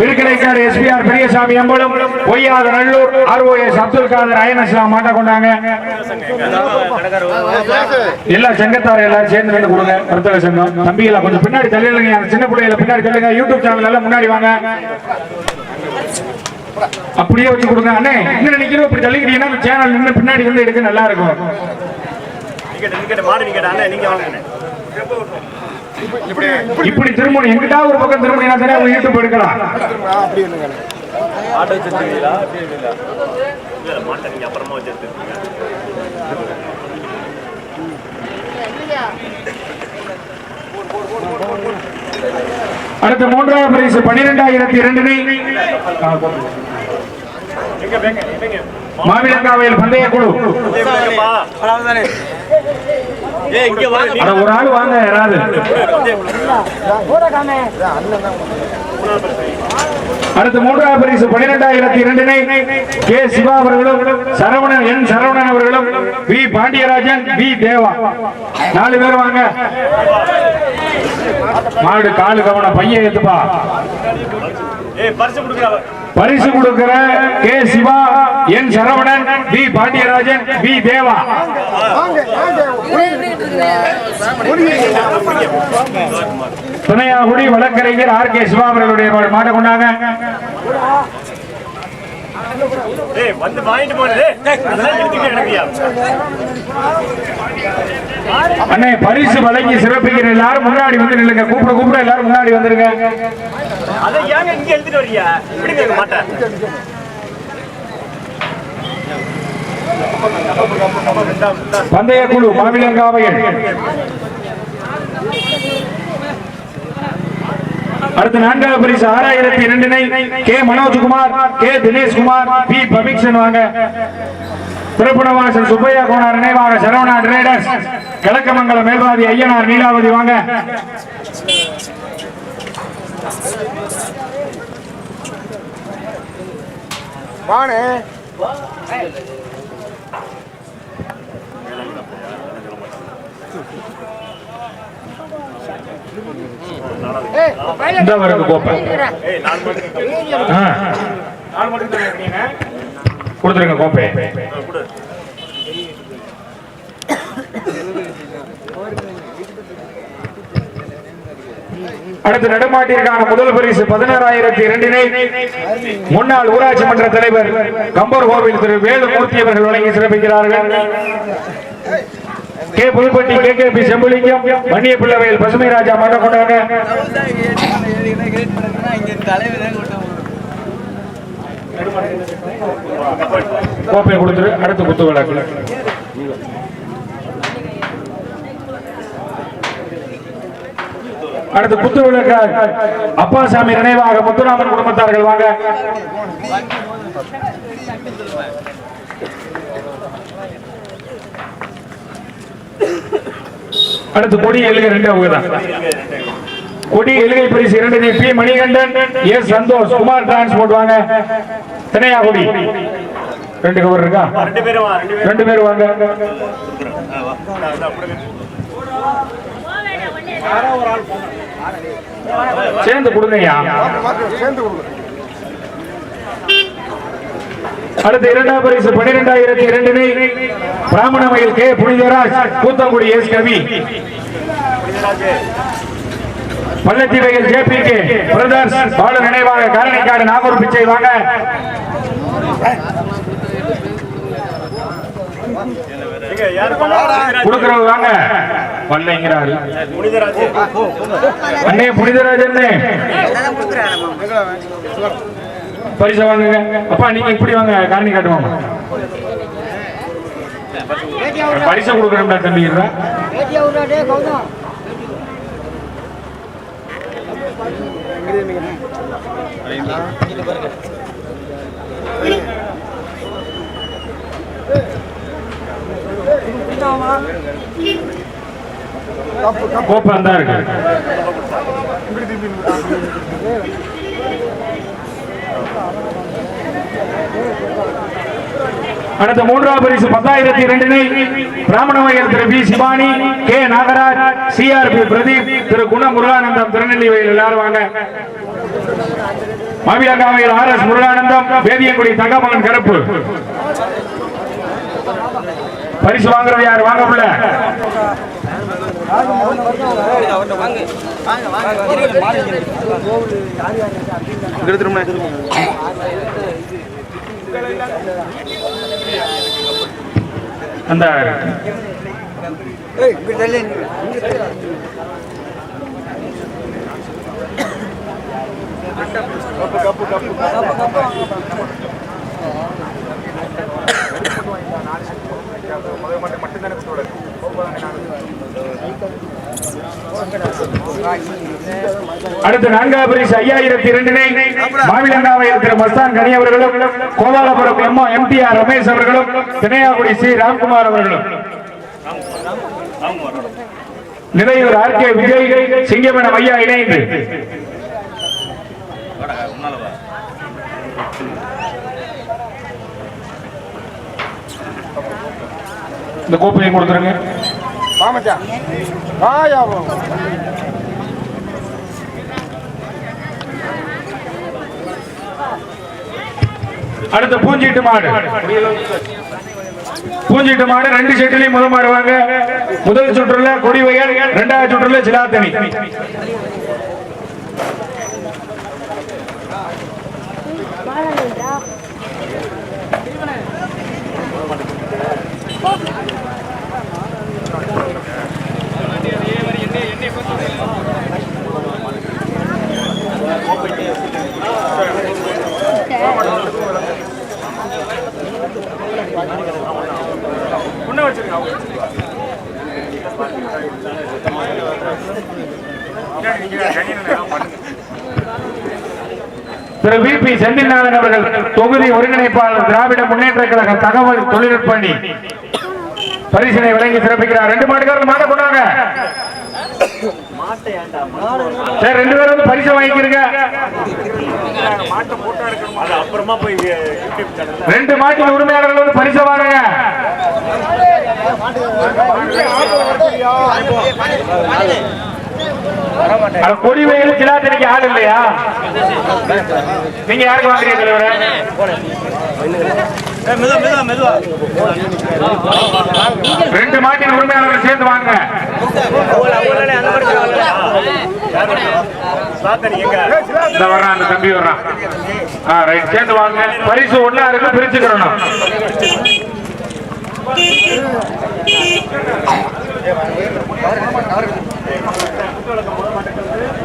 Thirukkadaikkadu SPR Periyasamy Ambalam பொய்யாத Nallur ROS Abdul Kader அயனஸ்லாம் மாட்ட கொண்டாங்க. எல்லா சங்கத்தார் எல்லாரும் சேர்ந்து நின்று கொடுங்க வர்த்தக சங்கம். தம்பிகளா கொஞ்சம் பின்னாடி தள்ளிடுங்க சின்ன பிள்ளைகளை பின்னாடி தள்ளுங்க. யூடியூப் சேனல் எல்லாம் முன்னாடி வாங்க. அப்படியே வச்சு கொடுங்க. அண்ணே என்ன நினைக்கிறோம் இப்படி தள்ளிக்கிட்டீங்கன்னா அந்த சேனல் நின்று பின்னாடி வந்து எடுக்க நல்லா இருக்கும். மாடு நீங்க வாங்க. இப்படி திரும்பணும். எங்கிட்டா ஒரு பக்கம் திரும்பினா தானே உங்க யூடியூப் எடுக்கலாம். ஆட்டோ வச்சிருக்கீங்களா? இல்ல மாட்டை நீங்க அப்புறமா வச்சிருக்கீங்க. அடுத்த மூன்றாவது பரிசு பன்னிரெண்டாயிரத்தி இரண்டினை. எங்க பேங்க எங்க? மாவிலங்காவையில் பந்தய குழு ஒரு ஆள் வாங்க யாராவது. அடுத்த மூன்றாவது பரிசு பன்னிரெண்டாயிரத்தி இரண்டினை கே. சிவா அவர்களும் சரவணன் என் சரவணன் அவர்களும் வி. பாண்டியராஜன் வி. தேவா. நாலு பேர் வாங்க. மாடு காலு கவன பையன் கொடுக்குறா. பரிசு கொடுக்கிற K. Siva N Saravanan V Pandiyarajan V Deva. Thunaiyakudi வழக்கறிஞர் ஆர் கே சிவா அவர்களுடைய மாட்ட கொண்டாங்க. ஏய் வந்து வாங்கிட்டு அண்ணே பரிசு வழங்கி சிறப்பிக்கிற எல்லாரும் முன்னாடி வந்து நில்லுங்க. கூப்பிட கூப்பிட எல்லாரும் முன்னாடி வந்துருங்க. அதை ஏங்க இங்க எடுத்துட்டு வரியா மாட்டேன். பந்தய குழு மாவிலங்காவையில் அடுத்த நான்காவது பரிசு ஆறாயிரத்தி இரண்டினை K. Manojkumar K. Dineshkumar P. Pabikshan வாங்க. திருப்பணவாசல் சுப்பையா கோனார் நினைவாக சரவணா ட்ரேடர்ஸ். கிழக்கமங்கல மேல்வாதி ஐயனார் நீலாவதி வாங்க. வாணே. இந்த வருங்க கோப்பை. கொடுத்துருங்க கோப்பை. அடுத்து நடுமாட்டிற்கான முதல் பரிசு பதினாறாயிரத்தி இரண்டினை முன்னாள் ஊராட்சி மன்ற தலைவர் கம்பர் கோவில் திரு வேலுமூர்த்தி அவர்கள் வழங்கி சிறப்பிக்கிறார்கள். K Pudhupatti K K P Sembulingam மணிய பிள்ளவையில் பசுமை ராஜா மண்ட கொண்டாங்க கோப்பை கொடுத்துரு அடுத்து குத்து விளக்கு அடுத்து குத்து விளக்கு அப்பாசாமி நினைவாக முத்துராமன் குடும்பத்தார்கள் வாங்க. அடுத்து கொடி எழுக ரெண்டு அவங்க தான் கொடி எழுகை பரிசு இரண்டு P. Manikandan S Santhosh Kumar transport வாங்க தினையா கொடி. ரெண்டு கவர் இருக்கா? ரெண்டு பேரும் வாங்க ஆ, வா. இந்தா, இந்தா, கொடுங்க. சேர்ந்து கொடுங்கய்யா. கொடுங்க அடுத்த இரண்டாம் பரிசு பன்னிரெண்டாயிரத்தி இரண்டினை பிராமண மயில் K. Punitharaj Koothangudi S. Kavi. Pallathi Vayal J. P. K. Brothers Balu நினைவாக காரணிக்காடு நாகூர் பிச்சை வாங்க எங்க யாரு புனிதராஜு. கொடுக்கறவங்க வாங்க புனிதராஜு. அண்ணே பரிசு வாங்குங்க. அப்பா நீங்க இப்படி வாங்க. காரணி காட்டுவாங்க. பரிசு கொடுக்குறோம்டா தம்பிடுறா கோபம் தான் இருக்கு. அடுத்த மூன்றாவது பரிசு பத்தாயிரத்தி இரண்டினை பிராமணமையர் Thiru P Sivani K Nagaraj CRP Pradeep Thiru Guna Muruganandam Tirunelveli எல்லாரும் வாங்க. மாவிலங்காவையில் ஆர் எஸ் முருகானந்தம் வேதியங்குடி தங்கமகன் கருப்பு. பரிசு வாங்குறது யாரு? வாங்க புள்ள. அந்த அடுத்து நான்காவது பரிசு ஐயாயிரத்தி இரண்டினை மாவிலங்காவையில் திரு மஸ்தான் கனி அவர்களும் கோபாலபுரம் எம் எம்டிஆர் ரமேஷ் அவர்களும் திணையாகுடி சி ராம்குமார் அவர்களும். நிறையூர் ஆர் கே விஜய் சிங்கமணம் ஐயா இணைந்து. இந்த கோப்பையை கொடுத்துருங்க? மாமச்சா வாயா அடுத்து பூஞ்சிட்டு மாடு. பூஞ்சிட்டு மாடு ரெண்டு செட்டிலையும் முதல் மாடுவாங்க முதல் சுற்றுல கொடிவயல் இரண்டாவது சுற்றுல சிலாத்தனி திரு வி பி செந்தில்நாதன் அவர்கள் தொகுதி ஒருங்கிணைப்பாளர் திராவிட முன்னேற்ற கழக தகவல் தொழில்நுட்ப அணி பரிசினை வழங்கி சிறப்பிக்கிறார். ரெண்டு மாட்டுக்காரர்கள் மாட்ட போனாங்க ரெண்டு பேரும் வந்து பரிசு வாங்கிக்கிறீங்க ரெண்டு மாட்டின் உரிமையாளர்கள் வந்து பரிசு வாங்குங்க. அட கொடி வயல் சிலாத்தனைக்கு ஆள் இல்லையா? நீங்க யாருக்கு வாங்குறீங்க தலைவரே? ரெண்டு மாட்டின் உரிமையாளர்கள் சேர்ந்து வாங்க. வர்றான் அந்த தம்பி வர்றான் ஆ ரைட் சேர்ந்து வாங்க. பரிசு ஒண்ணா இருக்கு பிரிச்சுக்கிறோம்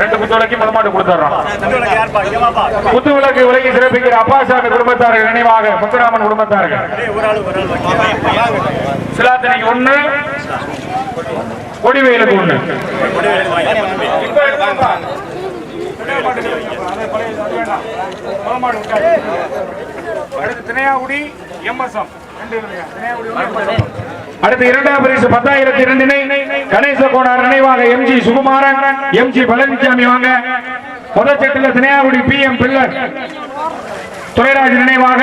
ரெண்டு குத்துவிளக்கு முதமாட்டு கொடுத்துட்றோம் தம்பியோட யார்ப்பா இங்க வாப்பா குத்து விளக்கு விலகி சிறப்பிக்கிற அப்பாசாமி குடும்பத்தார்கள் நினைவாக முத்துராமன் குடும்பத்தார்கள். சிலாத்தனைக்கு ஒண்ணு கொடிவயலுக்கு ஒண்ணு. அடுத்து திணையாகுடி எம்எஸ்எம் அடுத்து இரண்டாம் பரிசு பத்தாயிரத்தி இரண்டினை கணேச கோடார் நினைவாக எம்ஜி சுகுமாரன் எம்ஜி பழனிசாமி வாங்க. முதல் செட்டில் திணையாகுடி பி எம் பில்லர் துரைராஜ் நினைவாக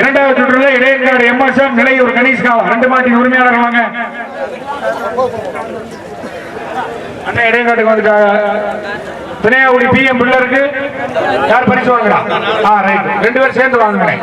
இரண்டாவது சுற்றுல இடையங்காடு எம்எஸ்எம் நிலையூர் கணேஷ்கா. ரெண்டு மாட்டின் உரிமையாளர் வாங்க. அண்ணன் இடையங்காட்டுக்கு வந்துட்டாங்க திணையாகுடி பி எம் பிள்ளருக்கு யார் பரிசு வாங்குறா? ஆ ரைட் ரெண்டு பேரும் சேர்ந்து வாங்கினேன்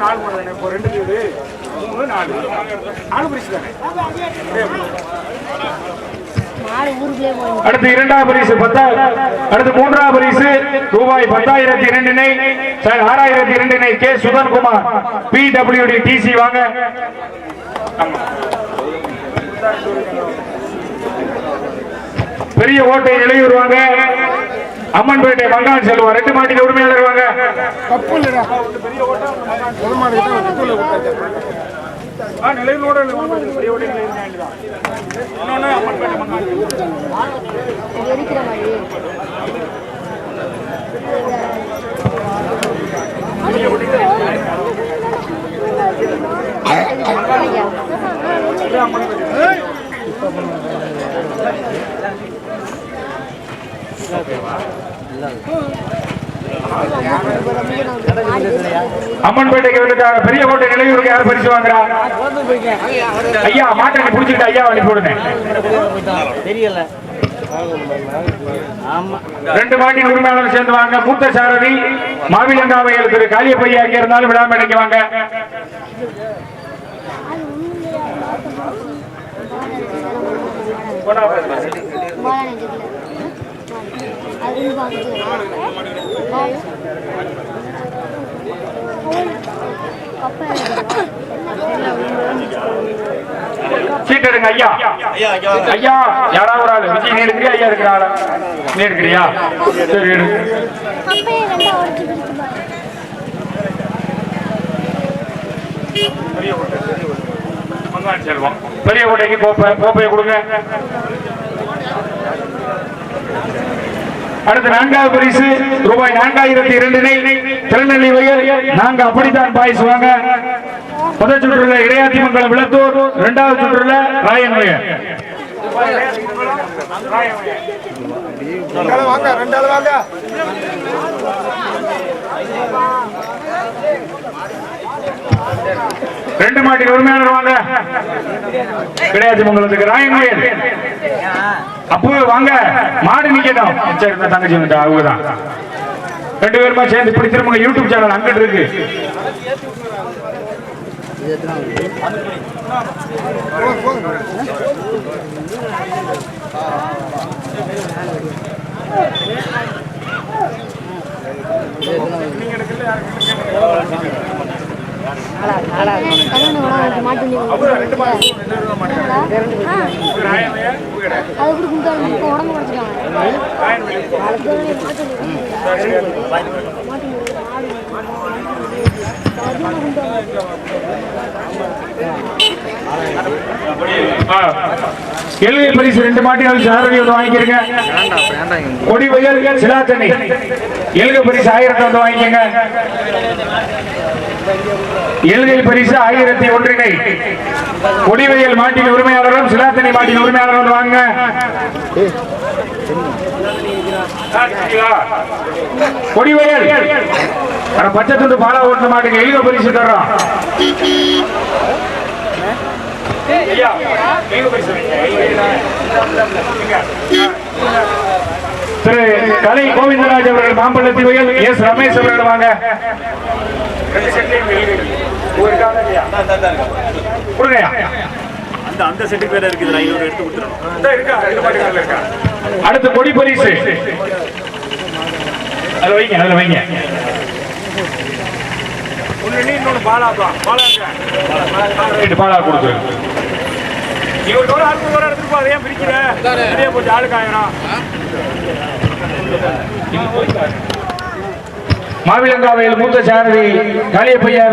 நாலு இப்போ ரெண்டு மூணு நாலு நாலு பரிசு தானே மாடு அடுத்து இரண்டாம் பரிசு பத்தா அடுத்து மூன்றாம் பரிசு ரூபாய் பத்தாயிரத்தி இரண்டினை சார் ஆறாயிரத்தி இரண்டினை K. Sudhankumar P WD DC வாங்க. பெரிய ஓட்டை இளையூர் வாங்க அம்மன்பேட்டை மங்கான் செல்வம் ரெண்டு மாட்டின் உரிமையாளர் வாங்க. தப்பு அம்மன்பேட்டைக்கு வந்துட்டாங்க பெரிய கோட்டை நிலையூருக்கு யார் பரிசு வாங்குறா? ஐயா மாட்டை புடிச்சுக்கிட்டு ஐயா அனுப்பி விடுங்க தெரியல. ரெண்டு மாட்டின் உரிமையாளர் சேர்ந்து வாங்க. மூத்த சாரதி மாவிலங்காவையில் திரு காளியப்பையா இருந்தாலும் விழாமேடைக்கு வாங்க. சீட் எடுங்க ஐயா. ஐயா யாராவது ஒரு ஆளு. விஜய் நீ எடுக்கிறியா? ஐயா இருக்கிற ஆளா. நீ எடுக்கிறியா? சரி எடு அப்பயே தான் செல்வம். பெரிய கோட்டைக்கு கோப்பை கோப்பையை கொடுங்க. அடுத்து நான்காவது பரிசு ரூபாய் நான்காயிரத்தி இரண்டினை திருநெல்வேலி வயல் நாங்க அப்படித்தான் பாய்ச்சுவாங்க முதல் சுற்றுல இடையாத்தி மங்கலம் விளத்தூர் இரண்டாவது சுற்றுல ராயன் வயல் வாங்க. ரெண்டு மாட்டின் உரிமையாளர் வாங்க. கிடையாது உங்களுக்கு ராயன் அப்போ வாங்க மாடு நிக்கணும் சரி தங்கச்சி வந்துட்டா அவங்கதான். ரெண்டு பேருமா சேர்ந்து இப்படி திரும்ப யூடியூப் சேனல் அங்கிட்டு இருக்கு. கல்யாணம் கேள்வி பரிசு ரெண்டு மாட்டிகள் சாரதி வந்து வாங்கிக்கிறீங்க கொடி வயல் சிலாத்தண்ணி எழுக பரிசு ஆயிரத்தி வந்து வாங்கிக்கங்க எழுதிய பரிசு ஆயிரத்தி ஒன்றினை கொடிவயல் மாட்டின் உரிமையாளரும் சிலாத்தண்ணி மாட்டின் உரிமையாளரும் வாங்க. கொடிவயல். பச்சை துண்டு பாலா ஓட்ட மாட்டேங்க எழுக பரிசு தர்றோம். திரு கலை கோவிந்தராஜ் அவர்கள் மாம்பழத்தி வயல் எஸ். ரமேஷ் அவர்கள் வாங்க. அந்த அந்த செட்டு பேர் இருக்குது இன்னொரு எடுத்து இருக்கா. அடுத்து கொடி பரிசு. அதுல வைங்க அதுல வைங்க. இன்னொன்று பாலாப்பா பாலாங்க ரெண்டு பாலா கொடுத்து. ஒரு ஆளுக்கு ஒரு இடத்துக்கு போ, அதை ஏன் பிரிக்கிற? நிறைய போச்சு ஆளுக்கு ஆயிரம். மாவிலங்காவையில் மூத்த சாரதி காளியப்பையா